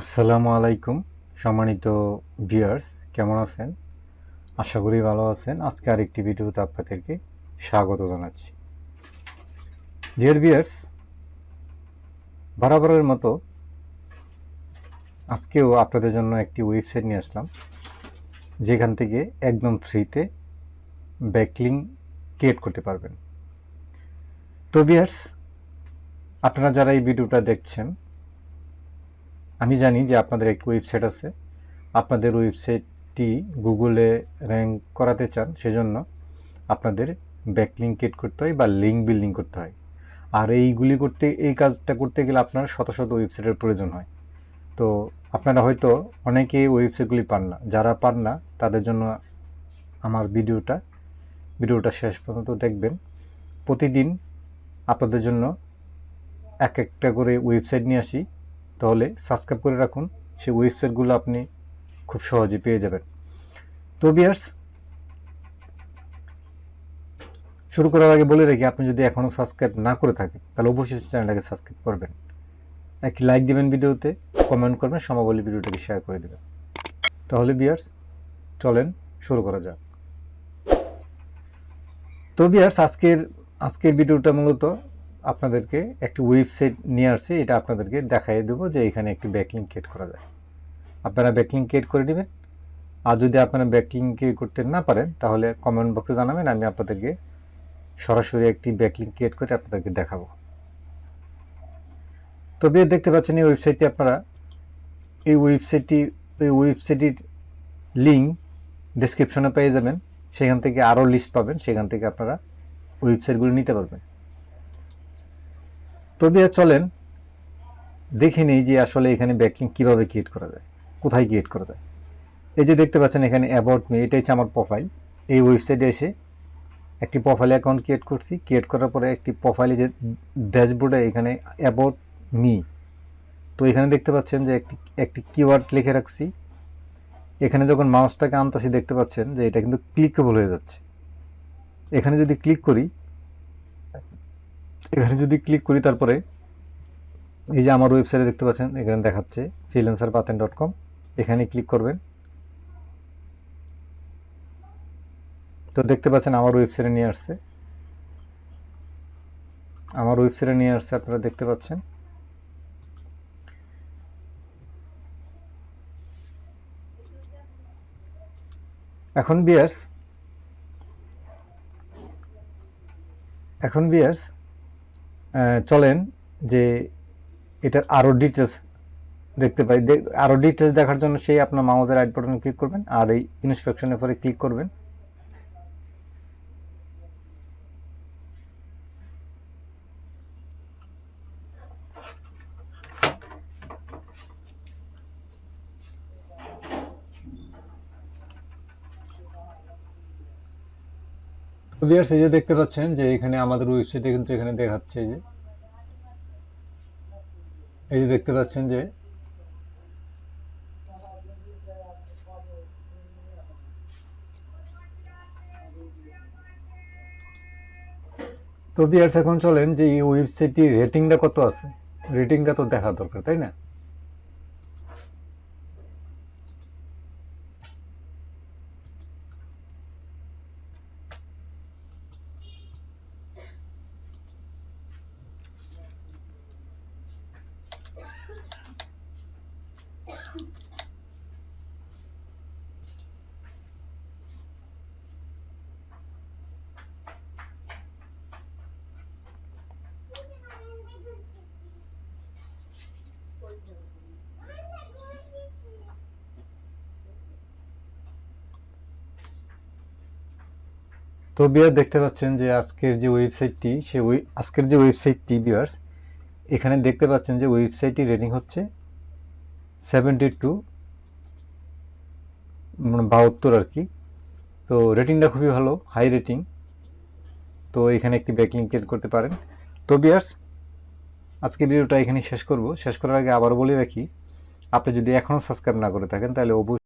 আসসালামু আলাইকুম, সম্মানিত ভিউয়ার্স, কেমন আছেন? আশা করি ভালো আছেন। আজকে আরেকটি ভিডিওতে আপনাদেরকে স্বাগত জানাচ্ছি। ডিয়ার ভিউয়ার্স, বরাবরের মতো আজকেও আপনাদের জন্য একটি ওয়েবসাইট নিয়ে আসলাম, যেখান থেকে একদম ফ্রিতে ব্যাকলিং ক্রিয়েট করতে পারবেন। তো বিয়ার্স আপনারা যারা এই ভিডিওটা দেখছেন, আমি জানি যে আপনাদের একটি ওয়েবসাইট আছে। আপনাদের ওয়েবসাইটটি গুগলে র্যাঙ্ক করাতে চান, সেজন্য আপনাদের ব্যাকলিং ক্রিয়েট করতে হয় বা লিঙ্ক বিল্ডিং করতে হয়। আর এইগুলি করতে, এই কাজটা করতে গেলে আপনার শত শত ওয়েবসাইটের প্রয়োজন হয়। তো আপনারা হয়তো অনেকেই ওয়েবসাইটগুলি পান না। যারা পান না, তাদের জন্য আমার ভিডিওটা ভিডিওটা শেষ পর্যন্ত দেখবেন। প্রতিদিন আপনাদের জন্য এক একটা করে ওয়েবসাইট নিয়ে আসি। তাহলে সাবস্ক্রাইব করে রাখুন, সেই ওয়েবসাইটগুলো আপনি খুব সহজে পেয়ে যাবেন। তো বিয়ার্স শুরু করার আগে বলে রাখি, আপনি যদি এখনও সাবস্ক্রাইব না করে থাকেন, তাহলে অবশ্যই চ্যানেলটাকে সাবস্ক্রাইব করবেন। একটি লাইক দিবেন ভিডিওতে, কমেন্ট করবেন সমাবলী ভিডিওটাকে শেয়ার করে দেবেন। তাহলে বিয়ার্স চলেন শুরু করা যাক। তো বিয়ার্স আজকের আজকের ভিডিওটা মূলত আপনাদেরকে একটি ওয়েবসাইট নিয়ে আসছে। এটা আপনাদেরকে দেখাই দেবো যে এখানে একটি ব্যাকলিং ক্রিয়েট করা যায়। আপনারা ব্যাকলিং ক্রিয়েট করে নেবেন আর যদি আপনারা ব্যাকলিং ক্রিয়েট করতে না পারেন, তাহলে কমেন্ট বক্সে জানাবেন। আমি আপনাদেরকে সরাসরি একটি ব্যাকলিং ক্রিয়েট করে আপনাদেরকে দেখাবো। তবে দেখতে পাচ্ছেন এই ওয়েবসাইটটি আপনারা। এই ওয়েবসাইটটি এই ওয়েবসাইটটির লিঙ্ক ডিসক্রিপশনে পেয়ে যাবেন। সেখান থেকে আরও লিস্ট পাবেন, সেখান থেকে আপনারা ওয়েবসাইটগুলো নিতে পারবেন। তবে চলেন, দেখে নিই যে আসলে এখানে ব্যাকিং কীভাবে ক্রিয়েট করা যায়, কোথায় ক্রিয়েট করা যায়। এই যে দেখতে পাচ্ছেন এখানে অ্যাবাউট মি এটাই হচ্ছে আমার প্রোফাইল এই ওয়েবসাইটে এসে একটি প্রোফাইল অ্যাকাউন্ট ক্রিয়েট করছি। ক্রিয়েট করার পরে একটি প্রোফাইলে যে ড্যাশবোর্ডে এখানে অ্যাবাউট মি তো এখানে দেখতে পাচ্ছেন যে একটি একটি কিওয়ার্ড লিখে রাখছি। এখানে যখন মাউসটাকে আনতাছি, দেখতে পাচ্ছেন যে এটা কিন্তু ক্লিকেবল হয়ে যাচ্ছে। এখানে যদি ক্লিক করি, এখানে যদি ক্লিক করি তারপরে, এই যে আমার ওয়েবসাইটে দেখতে পাচ্ছেন, এখানে দেখাচ্ছে ফ্রিল্যান্সার পাতেন ডট কম এখানে ক্লিক করবেন। তো দেখতে পাচ্ছেন আমার ওয়েবসাইটে নিয়ে আসছে। আমার ওয়েবসাইটে নিয়ে আসছে, আপনারা দেখতে পাচ্ছেন। এখন বিয়ার্স এখন বিয়ার্স চলেন যে এটার আরও ডিটেলস দেখতে পাই। আরও ডিটেলস দেখার জন্য সেই আপনার মাউজের রাইট বাটনে ক্লিক করবেন আর এই ইন্সপেকশনের পরে ক্লিক করবেন। ভিউয়ার্স এই যে দেখতে পাচ্ছেন যে এখানে আমাদের ওয়েবসাইটে কিন্তু এখানে দেখাচ্ছে যে। এই যে দেখতে পাচ্ছেন যে তো ভিউয়ার্স এখন চলেন যে এই ওয়েবসাইটটির রেটিংটা কত আছে? রেটিংটা তো দেখা দরকার, তাই না? তো বিয়ার দেখতে পাচ্ছেন যে আজকের যে ওয়েবসাইটটি, সে আজকের যে ওয়েবসাইটটি বিয়ার্স এখানে দেখতে পাচ্ছেন যে ওয়েবসাইটটি রেটিং হচ্ছে সেভেন্টি টু মানে বাহাত্তর আর কি। তো রেটিংটা খুবই ভালো, হাই রেটিং। তো এখানে একটি ব্যাকলিং ক্রিয়েট করতে পারেন। তো বিয়ার্স আজকে ভিডিওটা এখানে শেষ করব। শেষ করার আগে আবার বলে রাখি, আপনি যদি এখনও সাবস্ক্রাইব না করে থাকেন, তাহলে অবশ্যই